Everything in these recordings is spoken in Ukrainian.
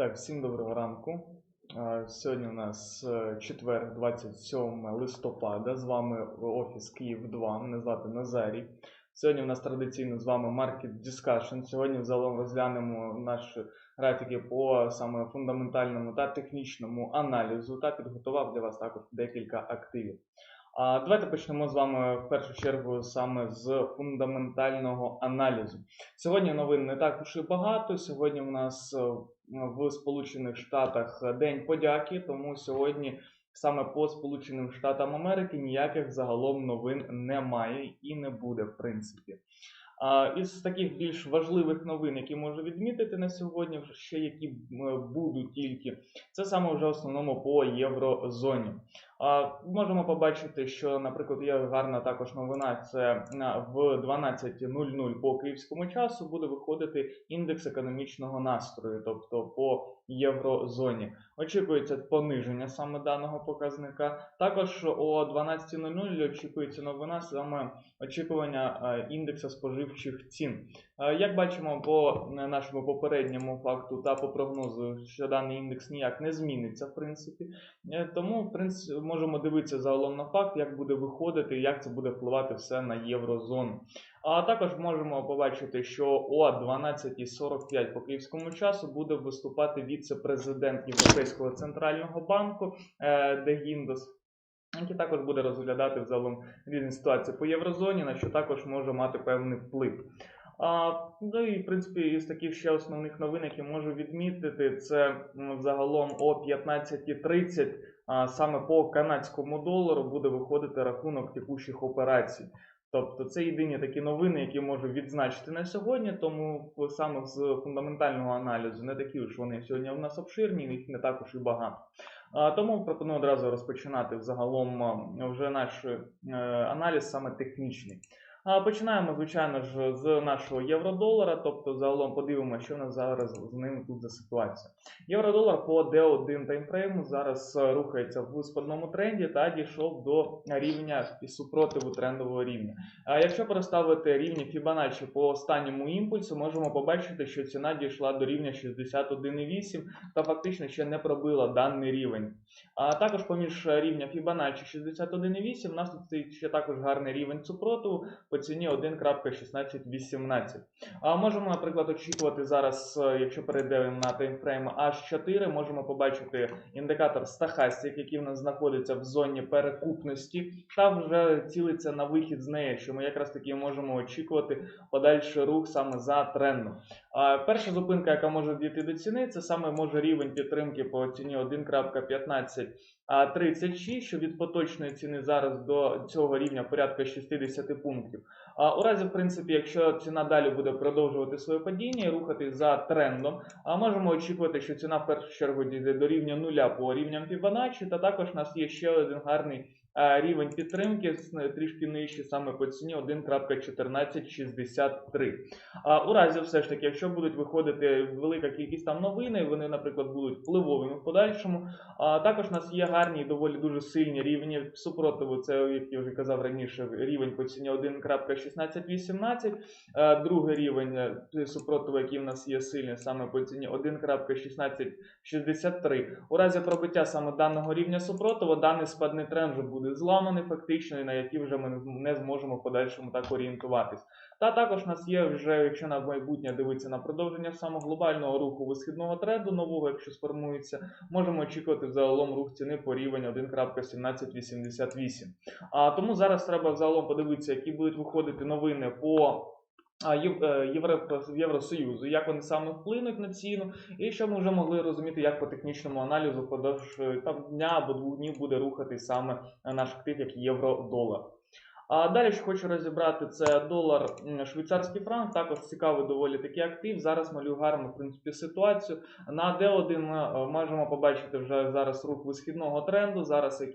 Так, всім доброго ранку. Е, Сьогодні у нас е, четвер, 27 листопада. З вами офіс Київ 2. Мене звати Назарій. Сьогодні у нас традиційно з вами Market Discussion. Сьогодні взагалом розглянемо наші графіки по саме фундаментальному та технічному аналізу та підготував для вас також декілька активів. А давайте почнемо з вами в першу чергу саме з фундаментального аналізу. Сьогодні новин не так уж і багато. Сьогодні у нас е, в Сполучених Штатах День подяки, тому сьогодні саме по Сполученим Штатам Америки ніяких загалом новин немає і не буде, в принципі. Із таких більш важливих новин, які можу відмітити на сьогодні, ще які будуть тільки, це саме вже в основному по єврозоні. Можемо побачити, що, наприклад, є гарна також новина. Це в 12.00 по київському часу буде виходити індекс економічного настрою, тобто по єврозоні. Очікується пониження саме даного показника. Також о 12.00 очікується новина саме очікування індексу споживчих цін. Е, Як бачимо по е, нашому попередньому факту та по прогнозу, що даний індекс ніяк не зміниться, в принципі. Е, Тому, в принципі, можемо дивитися загалом на факт, як буде виходити, як це буде впливати все на єврозону. А також можемо побачити, що о 12.45 по київському часу буде виступати віце-президент Європейського центрального банку е, Де Гіндос. Який також буде розглядати взагалом різні ситуації по єврозоні, на що також може мати певний вплив. Ну і в принципі із таких ще основних новин, які можу відмітити, це м, загалом о 15.30 а, саме по канадському долару буде виходити рахунок текущих операцій. Тобто це єдині такі новини, які можу відзначити на сьогодні, тому саме з фундаментального аналізу не такі уж вони сьогодні у нас обширні, їх не також і багато. Тому пропоную одразу розпочинати взагалом вже наш е, аналіз саме технічний. Починаємо, звичайно ж, з нашого євро-долара, тобто загалом подивимося, що в нас зараз з ним тут за ситуація. Євро-долар по D1 таймфрейму зараз е, рухається в спадному тренді та дійшов до рівня і супротиву трендового рівня. А якщо переставити рівні Fibonacci по останньому імпульсу, можемо побачити, що ціна дійшла до рівня 61,8 та фактично ще не пробила даний рівень. А також поміж рівня Fibonacci 61,8 у нас тут ще також гарний рівень супротиву по ціні 1.1618. А можемо, наприклад, очікувати зараз, е, якщо перейдемо на таймфрейм H4, можемо побачити індикатор стахастик, який в нас знаходиться в зоні перекупності, та вже цілиться на вихід з неї, що ми якраз таки можемо очікувати подальший рух саме за трендом. Перша зупинка, яка може дійти до ціни, це саме може рівень підтримки по ціні 1.15. А 36, що від поточної ціни зараз до цього рівня порядка 60 пунктів. А у разі, в принципі, якщо ціна далі буде продовжувати своє падіння і рухати за трендом, а можемо очікувати, що ціна в першу чергу дійде до рівня нуля по рівням Fibonacci, та також у нас є ще один гарний рівень підтримки трішки нижче, саме по ціні 1.1463. А у разі, все ж таки, якщо будуть виходити велика кількість там новини, вони, наприклад, будуть впливовими в подальшому. А також у нас є гарні і доволі дуже сильні рівні супротиву. Це, як я вже казав раніше, рівень по ціні 1.1618. Е, Другий рівень е, супротиву, який в нас є сильний, саме по ціні 1.1663. У разі пробиття саме даного рівня супротиву, даний спадний тренд вже буде зламаний фактично, і на які вже ми не зможемо в подальшому так орієнтуватись. Та також у нас є вже, якщо на майбутнє дивитися на продовження самого глобального руху висхідного тренду нового, якщо сформується, можемо очікувати взагалом рух ціни по рівень 1.1788. А тому зараз треба взагалом подивитися, які будуть виходити новини по. Е, Євро, Євросоюзу, як вони саме вплинуть на ціну, і щоб ми вже могли розуміти, як по технічному аналізу впродовж е, там, дня або двох днів буде рухати саме е, наш актив як євро-долар. А далі що хочу розібрати це долар швейцарський франк, також цікавий доволі такий актив. Зараз малюю гарну в принципі ситуацію. На D1 ми можемо побачити вже зараз рух висхідного тренду. Зараз е,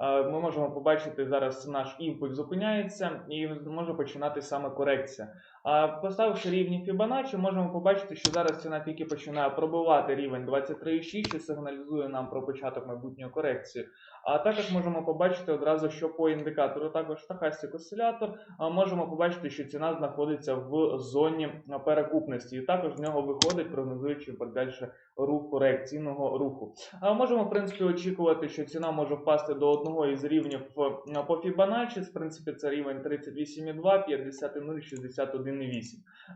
ми можемо побачити зараз наш імпульс зупиняється і може починати саме корекція. А поставивши рівні Fibonacci, можемо побачити, що зараз ціна тільки починає пробивати рівень 23,6, що сигналізує нам про початок майбутньої корекції. А також можемо побачити одразу, що по індикатору також Stochastic Oscillator, можемо побачити, що ціна знаходиться в зоні перекупності, і також з нього виходить, прогнозуючи подальше рух корекційного руху. А можемо, в принципі, очікувати, що ціна може впасти до одного із рівнів по Fibonacci. В принципі, це рівень 38,2, 50,0, 61,8.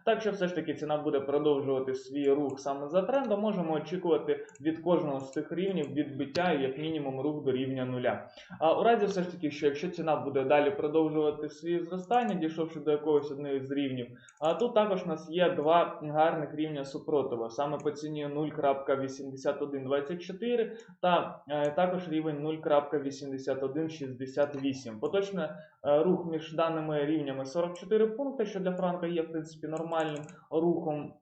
Так що все ж таки ціна буде продовжувати свій рух саме за трендом. Можемо очікувати від кожного з цих рівнів відбиття як мінімум рух до рівня нуля. А у разі все ж таки, що якщо ціна буде далі продовжувати свої зростання, дійшовши до якогось одного з рівнів, а тут також у нас є два гарних рівня супротиву, саме по ціні 0.8124 та е, також рівень 0.8168. Поточний е, рух між даними рівнями 44 пункти, що для франка є в принципі нормальним рухом.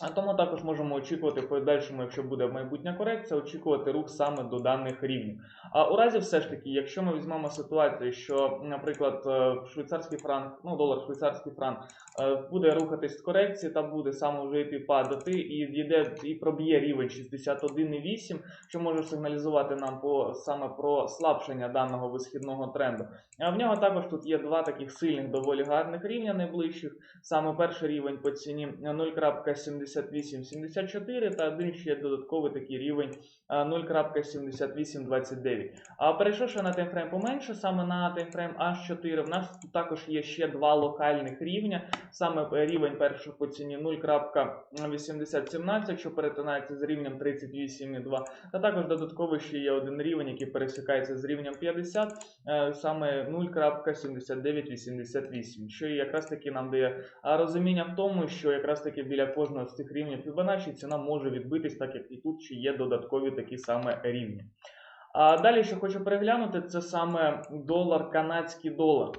А тому також можемо очікувати в подальшому, якщо буде майбутня корекція, очікувати рух саме до даних рівнів. А у разі все ж таки, якщо ми візьмемо ситуацію, що, наприклад, е, швейцарський франк, ну долар швейцарський франк е, буде рухатись з корекції та буде саме вже йти падати, і йде і проб'є рівень 61,8, що може сигналізувати нам по саме про слабшення даного висхідного тренду. А в нього також тут є два таких сильних, доволі гарних рівня найближчих. Саме перший рівень по ціні 0.7874 та один ще додатковий такий рівень 0.7829. А перейшовши на таймфрейм поменше, саме на таймфрейм H4, в нас також є ще два локальних рівня. Саме рівень перший по ціні 0.8017, що перетинається з рівнем 38,2. Та також додатково ще є один рівень, який пересікається з рівнем 50, е, саме 0.7988, що якраз таки нам дає розуміння в тому, що якраз таки біля кожного цих рівнів Fibonacci ціна може відбитись, так як і тут ще є додаткові такі саме рівні. А далі, що хочу переглянути, це саме долар, канадський долар.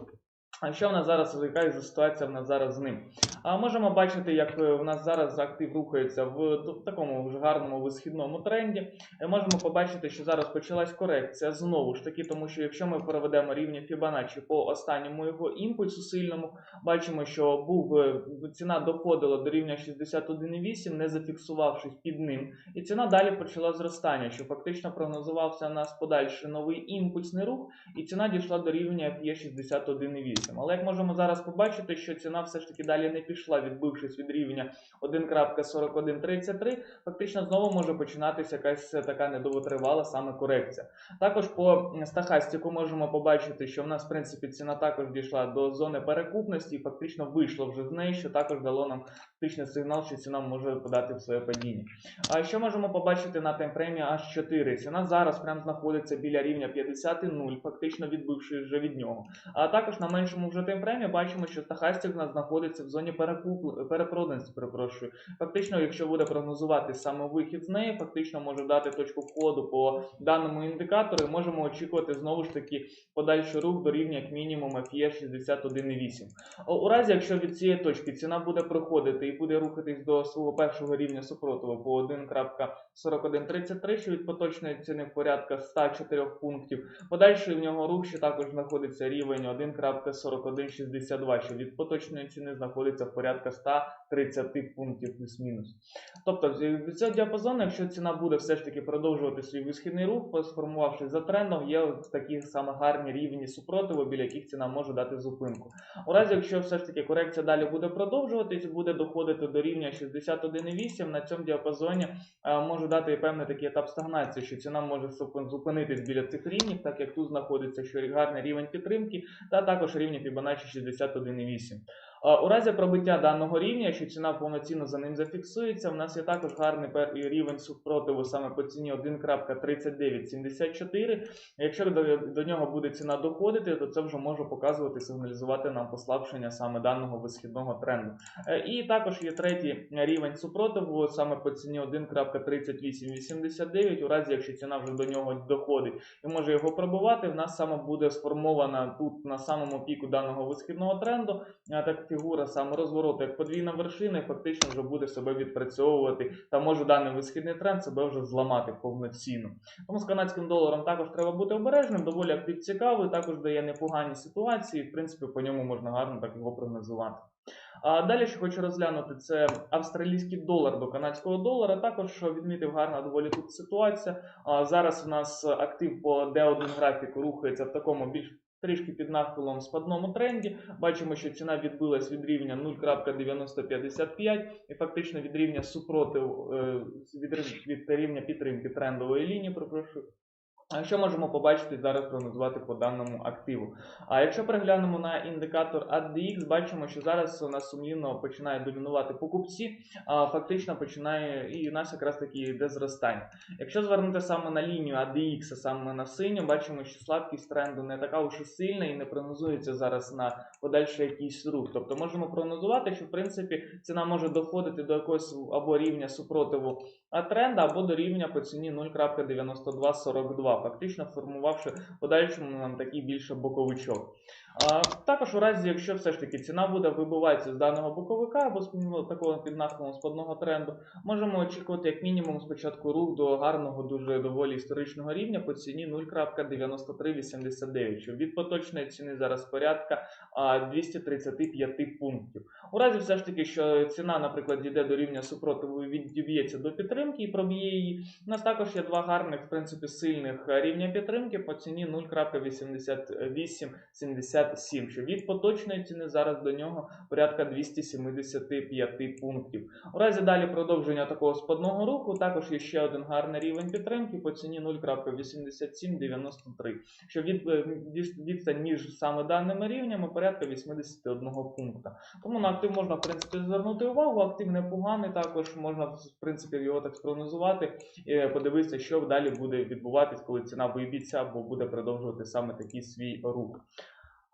А що в нас зараз яка за ситуація в нас зараз з ним? А можемо бачити, як е, в нас зараз актив рухається в такому вже гарному висхідному тренді. Е, можемо побачити, що зараз почалась корекція знову ж таки, тому що якщо ми переведемо рівні Fibonacci по останньому його імпульсу сильному, бачимо, що був е, ціна доходила до рівня 61,8, не зафіксувавшись під ним. І ціна далі почала зростання, що фактично прогнозувався у нас подальший новий імпульсний рух, і ціна дійшла до рівня P61,8. 8. Але як можемо зараз побачити, що ціна все ж таки далі не пішла, відбившись від рівня 1.4133, фактично знову може починатися якась така недовготривала саме корекція. Також по стахастику можемо побачити, що в нас, в принципі, ціна також дійшла до зони перекупності і фактично вийшло вже з неї, що також дало нам фактичний сигнал, що ціна може подати в своє падіння. А що можемо побачити на таймфреймі H4? Ціна зараз прям знаходиться біля рівня 50,0, фактично відбивши вже від нього. А також на меншому вже таймфреймі бачимо, що стахастик у нас знаходиться в зоні перепроданості, перепрошую. Фактично, якщо буде прогнозувати саме вихід з неї, фактично може дати точку входу по даному індикатору, і можемо очікувати знову ж таки подальший рух до рівня як мінімум FE 61,8. У разі, якщо від цієї точки ціна буде проходити і буде рухатись до свого першого рівня супротиву по 1.4133, що від поточної ціни порядка 104 пунктів, подальший в нього рух ще також знаходиться рівень 1.4162, що від поточної ціни знаходиться в порядка 130 пунктів плюс-мінус. Тобто від цього діапазону, якщо ціна буде все ж таки продовжувати свій висхідний рух, сформувавшись за трендом, є такі саме гарні рівні супротиву, біля яких ціна може дати зупинку. У разі, якщо все ж таки корекція далі буде продовжуватись, буде доходити до рівня 61,8, на цьому діапазоні е, може дати і певний такий етап стагнації, що ціна може зупинитись біля цих рівнів, так як тут знаходиться що гарний рівень підтримки, та також рівні Fibonacci 61,8. У разі пробиття даного рівня, якщо ціна повноцінно за ним зафіксується, в нас є також гарний рівень супротиву саме по ціні 1.3974. Якщо до, нього буде ціна доходити, то це вже може показувати, сигналізувати нам послабшення саме даного висхідного тренду. Е, І також є третій рівень супротиву саме по ціні 1.3889. У разі, якщо ціна вже до нього доходить і може його пробувати, в нас саме буде сформована тут на самому піку даного висхідного тренду так фігура саме розвороту як подвійна вершина, фактично вже буде себе відпрацьовувати, та може даний висхідний тренд себе вже зламати повноцінно. Тому з канадським доларом також треба бути обережним, доволі актив цікавий, також дає непогані ситуації. В принципі, по ньому можна гарно так його прогнозувати. А далі, що хочу розглянути, це австралійський долар до канадського долара. Також відмітив гарна доволі тут ситуація. А зараз у нас актив по D1 графіку рухається в такому більш трішки під нахилом в спадному тренді. Бачимо, що ціна відбилась від рівня 0.9055 і фактично від рівня супротив е, від, рівня підтримки трендової лінії, пропрошую. Що можемо побачити зараз прогнозувати по даному активу? А якщо переглянемо на індикатор ADX, бачимо, що зараз у нас сумлінно починає домінувати покупці, а фактично починає і у нас якраз таки йде зростання. Якщо звернути саме на лінію ADX, а саме на синю, бачимо, що слабкість тренду не така уж і сильна і не прогнозується зараз на подальший якийсь рух. Тобто можемо прогнозувати, що в принципі ціна може доходити до якогось або рівня супротиву а тренда, або до рівня по ціні 0.9242, фактично формувавши подальшому нам такий більше боковичок. А, також у разі, якщо все ж таки ціна буде вибиватися з даного боковика або з такого під нахилом спадного тренду, можемо очікувати як мінімум спочатку рух до гарного, дуже доволі історичного рівня по ціні 0.9389, що від поточної ціни зараз порядка 235 пунктів. У разі все ж таки, що ціна, наприклад, дійде до рівня супротиву відіб'ється до підтримки і проб'є її, у нас також є два гарних, в принципі, сильних рівня підтримки по ціні 0.8877, що від поточної ціни зараз до нього порядка 275 пунктів. У разі далі продовження такого спадного руху також є ще один гарний рівень підтримки по ціні 0.8793, що від, е, відстань між саме даними рівнями порядка 81 пункта. Тому на актив можна в принципі звернути увагу. Актив непоганий, також можна в принципі його так спрогнозувати, і подивитися, що далі буде відбуватись, коли ціна виб'ється або буде продовжувати саме такий свій рух.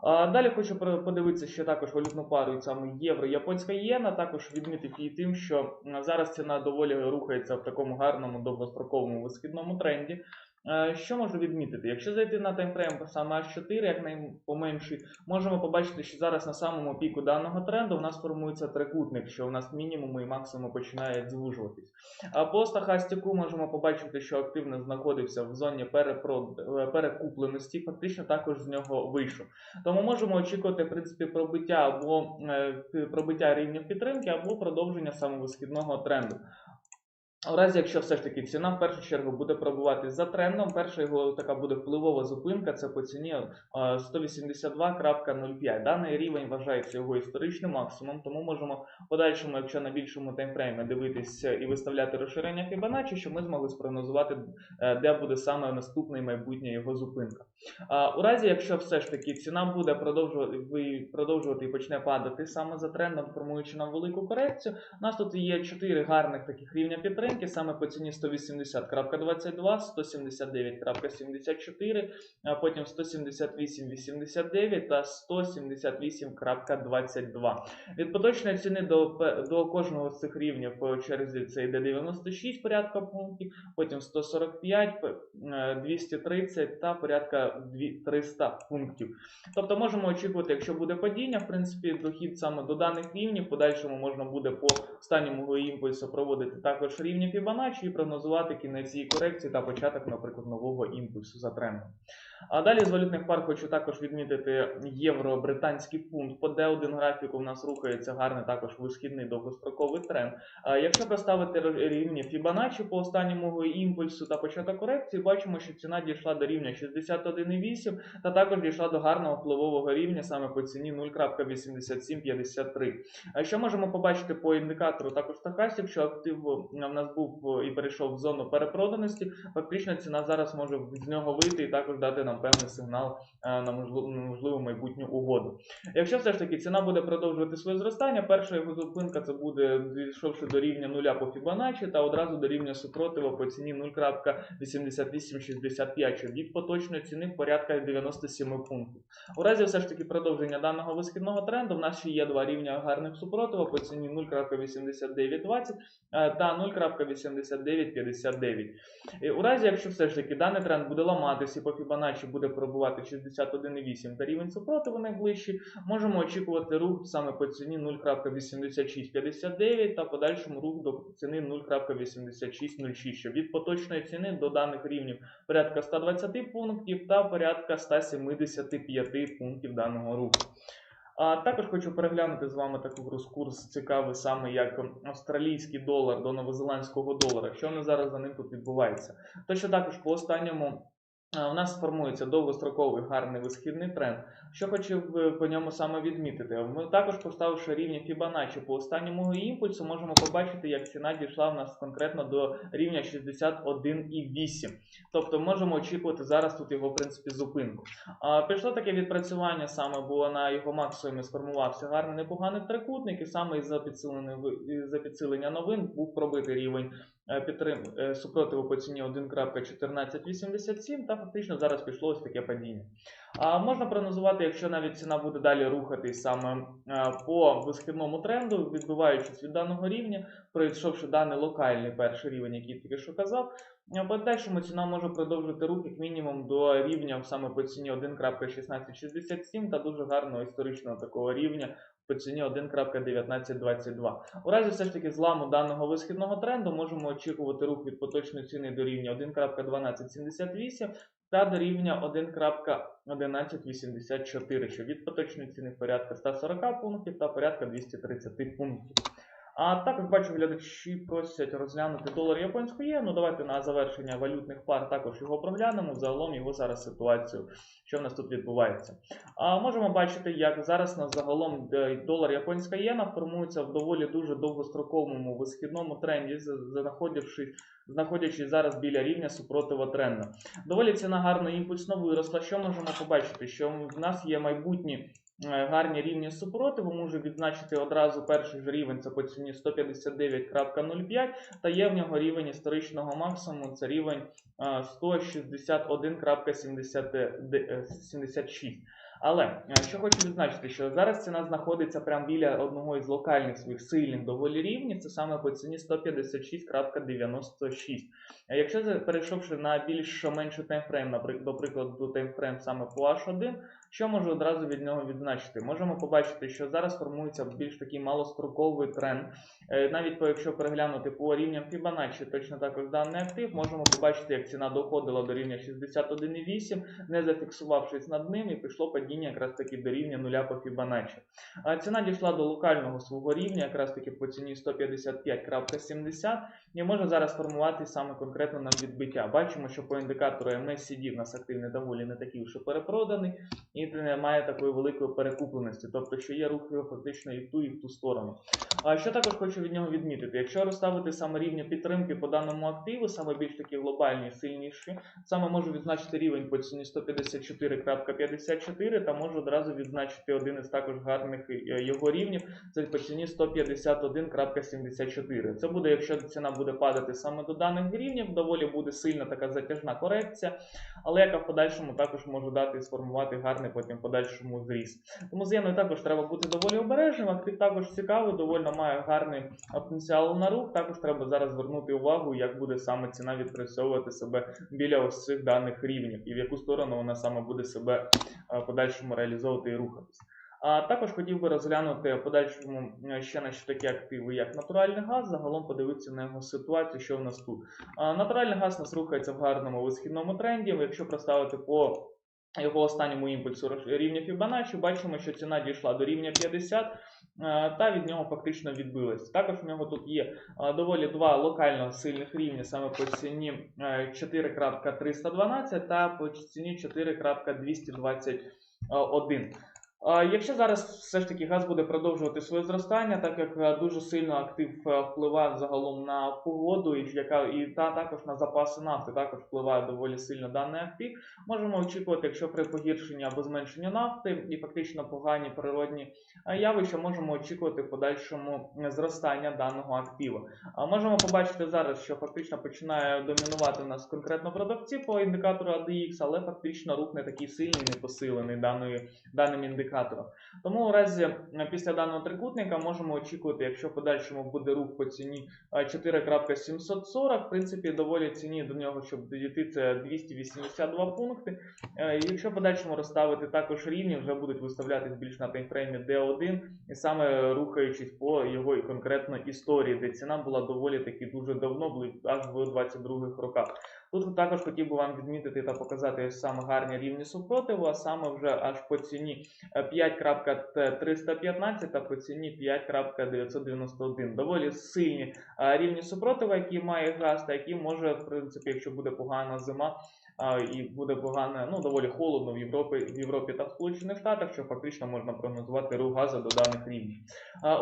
Далі хочу подивитися що також валютну пару саме євро, японська єна. Також відмітити її тим, що зараз ціна доволі рухається в такому гарному довгостроковому висхідному тренді. Е, Що можу відмітити? Якщо зайти на таймфрейм саме H4, як найпоменший, можемо побачити, що зараз на самому піку даного тренду у нас формується трикутник, що у нас мінімум і максимум починає звужуватись. А по стахастику можемо побачити, що активно знаходився в зоні е, перекупленості, фактично також з нього вийшов. Тому можемо очікувати в принципі пробиття або е, пробиття рівнів підтримки, або продовження самовисхідного тренду. У разі, якщо все ж таки ціна в першу чергу буде пробувати за трендом, перша його така буде впливова зупинка, це по ціні е, 182.05. Даний рівень вважається його історичним максимумом, тому можемо в подальшому, якщо на більшому таймфреймі дивитися і виставляти розширення Fibonacci, щоб ми змогли спрогнозувати, е, де буде саме наступна і майбутня його зупинка. У разі, якщо все ж таки ціна буде продовжувати, продовжувати і почне падати саме за трендом, формуючи нам велику корекцію, у нас тут є чотири гарних таких рівня підтримки, саме по ціні 180.22, 179.74, а потім 178.89 та 178.22. Від поточної ціни до, до кожного з цих рівнів по черзі це йде 96 порядка пунктів, потім 145, е, 230 та порядка 300 пунктів. Тобто можемо очікувати, якщо буде падіння, в принципі, дохід саме до даних рівнів, подальшому можна буде по останньому імпульсу проводити також рівні Fibonacci і прогнозувати кінець цієї корекції та початок, наприклад, нового імпульсу за трендом. А далі з валютних пар хочу також відмітити євро, британський фунт. По D1 графіку в нас рухається гарний також висхідний довгостроковий тренд. Якщо поставити рівні Fibonacci по останньому імпульсу та початок корекції, бачимо, що ціна дійшла до рівня 61,8 та також дійшла до гарного впливового рівня саме по ціні 0.8753. А що можемо побачити по індикатору також стахастик, що актив е, в нас був е, і перейшов в зону перепроданості, фактично ціна зараз може з нього вийти і також дати нам певний сигнал е, на можливу, майбутню угоду. Якщо все ж таки ціна буде продовжувати своє зростання, перша його зупинка це буде дійшовши до рівня нуля по Fibonacci та одразу до рівня супротиву по ціні 0.8865, що від поточної ціни порядка 97 пунктів. У разі все ж таки продовження даного висхідного тренду, в нас ще є два рівня гарних супротиву по ціні 0.8920 е, та 0.8959. У разі, якщо все ж таки даний тренд буде ламатися по Fibonacci буде пробувати 61,8 та рівень супротиву найближчий, можемо очікувати рух саме по ціні 0.8659 та подальшому рух до ціни 0.8606, що від поточної ціни до даних рівнів порядка 120 пунктів та порядка 175 пунктів даного руху. А також хочу переглянути з вами такий розкурс цікавий, саме як австралійський долар до новозеландського долара. Що не зараз за ним тут відбувається? То що також по останньому у нас формується довгостроковий гарний висхідний тренд. Що хотів би по ньому саме відмітити? Ми також, поставивши рівні Fibonacci по останньому імпульсу, можемо побачити, як ціна дійшла в нас конкретно до рівня 61,8. Тобто можемо очікувати зараз тут його в принципі зупинку. А, пішло таке відпрацювання, саме було на його максимумі, сформувався гарний непоганий трикутник, і саме із-за підсилення, новин був пробитий рівень е, підтрим е, супротиву по ціні 1.1487, та фактично зараз пішло ось таке падіння. А можна прогнозувати, якщо навіть ціна буде далі рухатись саме е, по висхідному тренду, відбиваючись від даного рівня, пройшовши даний локальний перший рівень, який тільки що казав, е, в подальшому ціна може продовжити рух як мінімум до рівня саме по ціні 1.1667 та дуже гарного історичного такого рівня по ціні 1.1922. У разі все ж таки зламу даного висхідного тренду можемо очікувати рух від поточної ціни до рівня 1.1278 та до рівня 1.1184, що від поточної ціни порядка 140 пунктів та порядка 230 пунктів. А також бачу, глядачі просять розглянути долар японську єну. Давайте на завершення валютних пар також його проглянемо. Загалом його зараз ситуацію, що в нас тут відбувається. А можемо бачити, як зараз на загалом е, долар японська єна формується в доволі дуже довгостроковому висхідному тренді, знаходячись зараз біля рівня супротива тренду. Доволі ціна гарно імпульсно виросла. Що можемо побачити? Що в нас є майбутні гарні рівні супротиву. Можу відзначити одразу перший ж рівень це по ціні 159.05, та є в нього рівень історичного максимуму, це рівень е, 161.76. Але е, що хочу відзначити, що зараз ціна знаходиться прямо біля одного із локальних своїх сильних доволі рівнів, це саме по ціні 156.96. Е, Якщо перейшовши на більш менший таймфрейм, до прикладу, таймфрейм саме по H1, що можу одразу від нього відзначити? Можемо побачити, що зараз формується більш такий малостроковий тренд. Е, Навіть якщо переглянути по рівням Fibonacci, точно також даний актив, можемо побачити, як ціна доходила до рівня 61,8, не зафіксувавшись над ним, і пішло падіння якраз таки до рівня нуля по Fibonacci. Ціна дійшла до локального свого рівня, якраз таки по ціні 155.70, і може зараз формувати саме конкретно нам відбиття. Бачимо, що по індикатору MACD в нас активний доволі не такий вже перепроданий і немає такої великої перекупленості, тобто що є рух фактично і в ту, і в ту сторону. А що також хочу від нього відмітити? Якщо розставити саме рівні підтримки по даному активу, саме більш такі глобальні, сильніші, саме можу відзначити рівень по ціні 154.54 та можу одразу відзначити один із також гарних е, його рівнів, це по ціні 151.74. Це буде, якщо ціна буде падати саме до даних рівнів, доволі буде сильна така затяжна корекція, але яка в подальшому також може дати і сформувати гарний потім подальшому зріст. Тому з єною також треба бути доволі обережним. Актив також цікавий, доволі має гарний потенціал на рух. Також треба зараз звернути увагу, як буде саме ціна відпрацьовувати себе біля ось цих даних рівнів, і в яку сторону вона саме буде себе е, в подальшому реалізовувати і рухатись. А також хотів би розглянути в подальшому е, ще на що такі активи, як натуральний газ, загалом подивитися на його ситуацію, що в нас тут. А, Натуральний газ у нас рухається в гарному висхідному тренді. Якщо проставити по його останньому імпульсу рівня Фібоначчі, бачимо, що ціна дійшла до рівня 50 е, та від нього фактично відбилась. Також в нього тут є е, доволі два локально сильних рівня, саме по ціні е, 4.312 та по ціні 4.221. Якщо зараз все ж таки газ буде продовжувати своє зростання, так як е, дуже сильно актив е, впливає загалом на погоду, і яка і та також на запаси нафти, також впливає доволі сильно даний актив. Можемо очікувати, якщо при погіршенні або зменшенні нафти і фактично погані природні е, явища, можемо очікувати в подальшому зростання даного активу. А можемо побачити зараз, що фактично починає домінувати у нас конкретно продавці по індикатору ADX, але фактично рух не такий сильний, не посилений даною даним індикатором. Тому у разі е, після даного трикутника можемо очікувати, якщо в подальшому буде рух по ціні е, 4.740, в принципі, доволі ціні до нього, щоб дійти, це 282 пункти. Е, і Якщо в подальшому розставити також рівні, вже будуть виставлятись більш на таймфреймі D1, і саме рухаючись по його конкретно історії, де ціна була доволі таки дуже давно, аж в 22-х роках. Тут також хотів би вам відмітити та показати саме гарні рівні супротиву, а саме вже аж по ціні е, 5.315 та по ціні 5.991. Доволі сильні е, рівні супротиву, які має газ, та які може, в принципі, якщо буде погана зима, і буде погано, ну доволі холодно в Європі, в Європі та в Сполучених Штатах, що фактично можна прогнозувати рух газу до даних рівнів.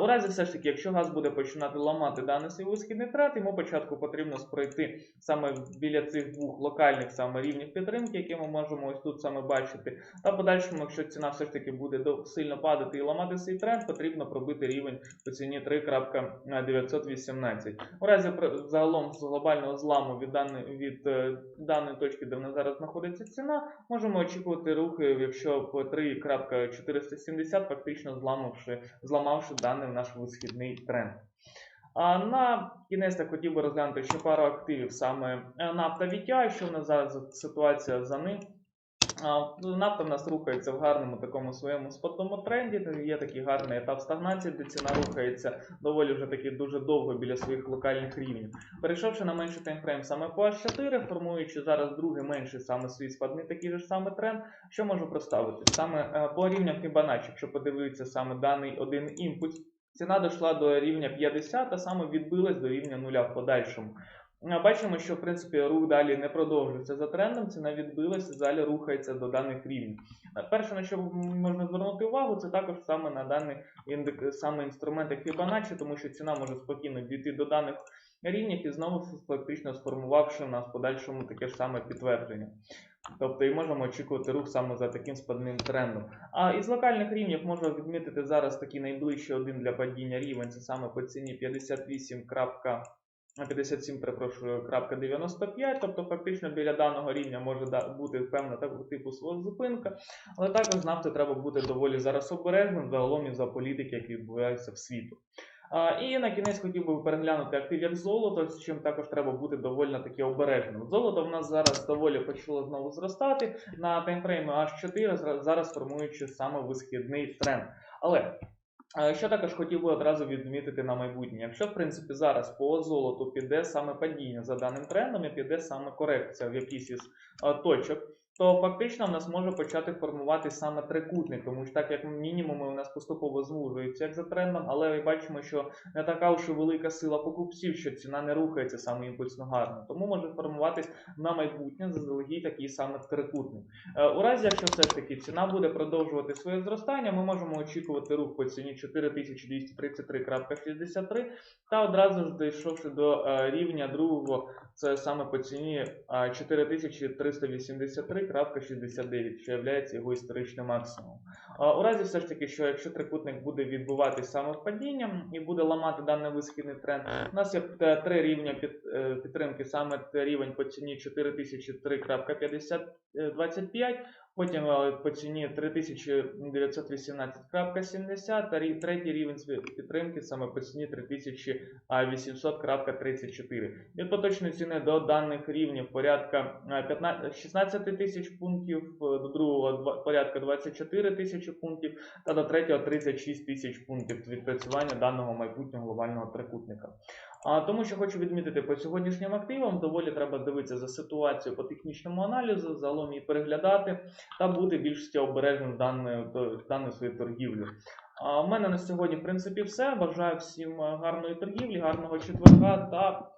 У разі все ж таки, якщо газ буде починати ламати даний свій висхідний тренд, йому початку потрібно пройти саме біля цих двох локальних саме рівнів підтримки, які ми можемо ось тут саме бачити. Та подальшому, якщо ціна все ж таки буде сильно падати і ламати свій тренд, потрібно пробити рівень по ціні 3.918. У разі загалом з глобального зламу від даної від е, даної точки, де в зараз знаходиться ціна, можемо очікувати рухи, якщо по 3.470, фактично зламавши, зламавши даний наш висхідний тренд. А на кінець я хотів би розглянути ще пару активів, саме нафта VTI, що в нас зараз ситуація за ним. Ну, Нафта в нас рухається в гарному такому своєму спотному тренді. Є такий гарний етап стагнації, де ціна рухається доволі вже таки дуже довго біля своїх локальних рівнів. Перейшовши на менший таймфрейм саме по H4, формуючи зараз другий менший саме свій спадний такий же саме тренд, що можу проставити? Саме е, по рівням Fibonacci, якщо подивитися саме даний один імпульс, ціна дійшла до рівня 50, а саме відбилась до рівня нуля в подальшому. Е, Бачимо, що в принципі рух далі не продовжується за трендом, ціна відбилася, далі рухається до даних рівнів. Е, Перше, на що можна звернути увагу, це також саме на даний саме інструмент як Fibonacci, тому що ціна може спокійно дійти до даних рівнів і знову фактично сформувавши в нас в подальшому таке ж саме підтвердження. Тобто і можемо очікувати рух саме за таким спадним трендом. А із локальних рівнів можна відмітити зараз такий найближчий один для падіння рівень, це саме по ціні 58. 57, перепрошую, крапка 95, тобто фактично біля даного рівня може бути певна типу свого зупинка, але також з нафти треба бути доволі зараз обережним загалом і за політики, які відбуваються в світу. І на кінець хотів би переглянути актив як золото, з чим також треба бути доволі таки обережним. Золото в нас зараз доволі почало знову зростати на таймфреймі H4, зараз формуючи саме висхідний тренд. Але Що також хотів би одразу відмітити на майбутнє. Якщо, в принципі, зараз по золоту піде саме падіння за даним трендом і піде саме корекція в якійсь із е, точок, то фактично в нас може почати формувати саме трикутник, тому що так як мінімуми у нас поступово звужуються як за трендом, але ми бачимо, що не така вже велика сила покупців, що ціна не рухається саме імпульсно гарно. Тому може формуватись на майбутнє заздалегідь такий саме трикутник. Е, у разі, якщо все ж таки ціна буде продовжувати своє зростання, ми можемо очікувати рух по ціні 4233.63 та одразу ж дійшовши до е, рівня другого, це саме по ціні е, 4383. 3,69, що є його історичним максимумом. У разі все ж таки, що якщо трикутник буде відбуватися відбуватись самопадінням і буде ламати даний висхідний тренд, у нас є три рівня е, підтримки, саме рівень по ціні 4003.25, потім е, по ціні 3918.70 та рі- третій рівень підтримки саме по ціні 3800.34. Від поточної ціни до даних рівнів порядка е, 15 16 тисяч пунктів, е, до другого порядка 24 тисячі пунктів та до третього 36 тисяч пунктів відпрацювання даного майбутнього глобального трикутника. Тому що хочу відмітити по сьогоднішнім активам, доволі треба дивитися за ситуацією по технічному аналізу, загалом її переглядати та бути більш обережним даною даної своєю торгівлі. А у мене на сьогодні, в принципі, все. Бажаю всім гарної торгівлі, гарного четверга та